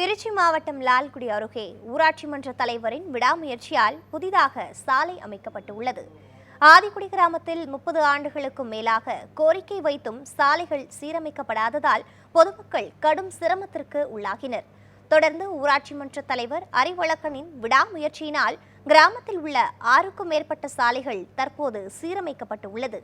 திருச்சி மாவட்டம் லால்குடி அருகே ஊராட்சி மன்ற தலைவரின் விடாமுயற்சியால் புதிதாக சாலை அமைக்கப்பட்டு உள்ளது ஆதிக்குடி கிராமத்தில் முப்பது ஆண்டுகளுக்கும் மேலாக கோரிக்கை வைத்தும் சாலைகள் சீரமைக்கப்படாததால் பொதுமக்கள் கடும் சிரமத்திற்கு உள்ளாகினர். தொடர்ந்து ஊராட்சி மன்ற தலைவர் அறிவழக்கனின் விடாமுயற்சியினால் கிராமத்தில் உள்ள ஆறுக்கும் மேற்பட்ட சாலைகள் தற்போது சீரமைக்கப்பட்டு உள்ளது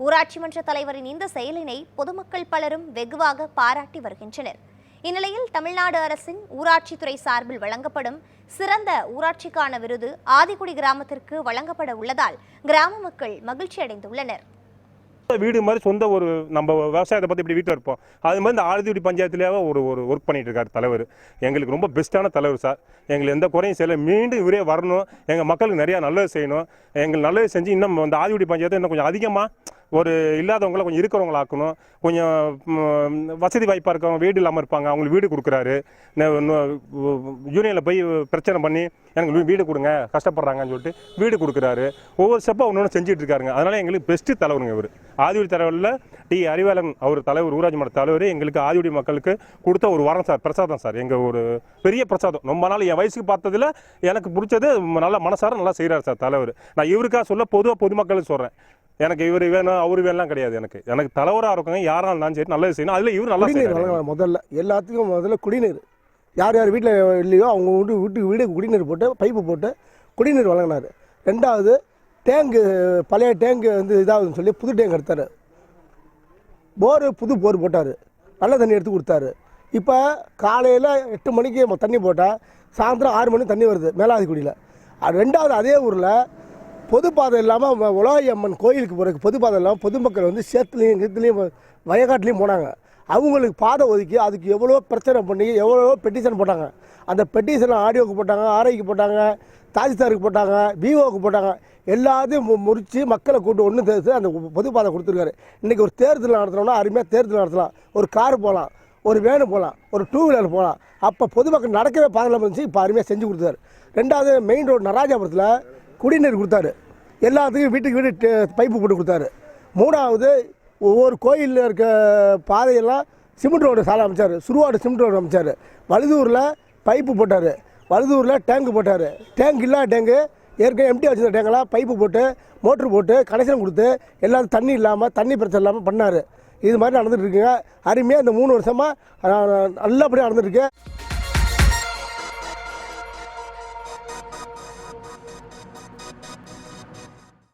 ஊராட்சி மன்ற தலைவரின் இந்த செயலினை பொதுமக்கள் பலரும் வெகுவாக பாராட்டி வருகின்றனர். இந்நிலையில் தமிழ்நாடு அரசின் ஊராட்சித்துறை சார்பில் வழங்கப்படும் சிறந்த ஊராட்சிக்கான விருது ஆதிக்குடி கிராமத்திற்கு வழங்கப்பட உள்ளதால் கிராம மக்கள் மகிழ்ச்சி அடைந்துள்ளனர். வீடு மாதிரி சொந்த ஒரு நம்ம விவசாயத்தை பற்றி இப்படி வீட்டில் இருப்போம். அது மாதிரி இந்த ஆழ்துடி பஞ்சாயத்துலேயே ஒரு ஒரு ஒர்க் பண்ணிட்டு இருக்காரு தலைவர். எங்களுக்கு ரொம்ப பெஸ்ட்டான தலைவர் சார் எங்களுக்கு எந்த குறையும் செய்யலை. மீண்டும் இவரே வரணும். எங்கள் மக்களுக்கு நிறையா நல்லது செய்யணும். எங்களுக்கு நல்லது செஞ்சு இன்னும் இந்த ஆதிக்குடி பஞ்சாயத்தை இன்னும் கொஞ்சம் அதிகமாக ஒரு இல்லாதவங்கள கொஞ்சம் இருக்கிறவங்கள ஆக்கணும் கொஞ்சம் வசதி வாய்ப்பாக இருக்கவங்க வீடு இல்லாமல் இருப்பாங்க அவங்களுக்கு வீடு கொடுக்குறாரு. யூனியனில் போய் பிரச்சனை பண்ணி எனக்கு வீடு கொடுங்க கஷ்டப்படுறாங்கன்னு சொல்லிட்டு வீடு கொடுக்குறாரு. ஒவ்வொரு ஸ்டெப்பாக ஒன்று ஒன்று செஞ்சுட்டு இருக்காருங்க அதனால் எங்களுக்கு பெஸ்ட்டு தலைவருங்க இவர். ஆதிவடி தலைவரில் டி. அறிவாளன் அவர் தலைவர் ஊராட்சி மன்ற தலைவர் எங்களுக்கு ஆதிவடி மக்களுக்கு கொடுத்த ஒரு வரம் சார் பிரசாதம் சார். எங்கள் ஒரு பெரிய பிரசாதம். ரொம்ப நாள் என் வயசுக்கு பார்த்ததுல எனக்கு பிடிச்சது நல்ல மனசார நல்லா செய்கிறார் சார் தலைவர். நான் இவருக்காக சொல்ல பொதுவாக பொதுமக்களுக்கு சொல்கிறேன் எனக்கு இவர் வேணும் அவர் வேணும்லாம் கிடையாது எனக்கு. எனக்கு தலைவராக இருக்கவங்க யாராக இருந்தாலும் சரி நல்லது செய்யணும். அதில் இவர் நல்லா வழங்கலாம் முதல்ல. எல்லாத்துக்கும் முதல்ல குடிநீர். யார் யார் வீட்டில் இல்லையோ அவங்க வீட்டு வீட்டுக்கு வீடு குடிநீர் போட்டு பைப்பு போட்டு குடிநீர் வழங்கினார். ரெண்டாவது டேங்கு பழைய டேங்கு வந்து இதாகுதுன்னு சொல்லி புது டேங்க் எடுத்தார். போரு புது போர் போட்டார். நல்ல தண்ணி எடுத்து கொடுத்தாரு. இப்போ காலையில் எட்டு மணிக்கு தண்ணி போட்டால் சாயந்தரம் ஆறு மணி தண்ணி வருது மேலாதிக்குடியில் ரெண்டாவது அதே ஊரில் பொதுப்பாதை இல்லாமல் உலகி அம்மன் கோயிலுக்கு போகிறதுக்கு பொதுப்பாதை இல்லாமல் பொதுமக்கள் வந்து சேத்துலேயும் கித்துலேயும் வயக்காட்டுலேயும் போனாங்க. அவங்களுக்கு பாதை ஒதுக்கி அதுக்கு எவ்வளோ பிரச்சனை பண்ணி எவ்வளோ பெட்டிஷன் போட்டாங்க. அந்த பெட்டிஷனை ஆடியோவுக்கு போட்டாங்க ஆர்ஐக்கு போட்டாங்க தாஜ்தாருக்கு போட்டாங்க விவோவுக்கு போட்டாங்க. எல்லாத்தையும் மு- மக்களை கூட்டு ஒன்று சேர்த்து அந்த பொதுப்பாதை கொடுத்துருக்காரு. இன்றைக்கி ஒரு தேர்தல் நடத்துனோம்னா அருமையாக தேர்தல் நடத்தலாம். ஒரு கார் போகலாம் ஒரு வேனு போகலாம் ஒரு டூ வீலர் போகலாம் அப்போ பொதுமக்கள் நடக்கவே பாதையில் இருந்துச்சு இப்போ அருமையாக செஞ்சு கொடுத்தாரு ரெண்டாவது மெயின் ரோடு நராஜாபுரத்தில் குடிநீர் கொடுத்தாரு. எல்லாத்துக்கும் வீட்டுக்கு வீடு டே- பைப்பு போட்டு கொடுத்தாரு. மூணாவது ஒவ்வொரு கோயிலில் இருக்க பாதையெல்லாம் சிமெண்ட் ரோடு சாலை அமைச்சார். சுருவாடு சிமெண்ட் ரோடு அமைச்சார். வழுதூரில் பைப்பு போட்டார். வழுதூரில் டேங்கு போட்டார். டேங்க் இல்லாத டேங்கு ஏற்கனவே எம்டி வச்சிருந்த டேங்கெல்லாம் பைப்பு போட்டு மோட்ரு போட்டு கனெக்ஷன் கொடுத்து எல்லாரும் தண்ணி இல்லாமல் தண்ணி பிரச்சனை இல்லாமல் பண்ணார். இது மாதிரி நடந்துகிட்ருக்குங்க அருமையாக இந்த மூணு வருஷமாக நல்லபடியாக நடந்துட்டு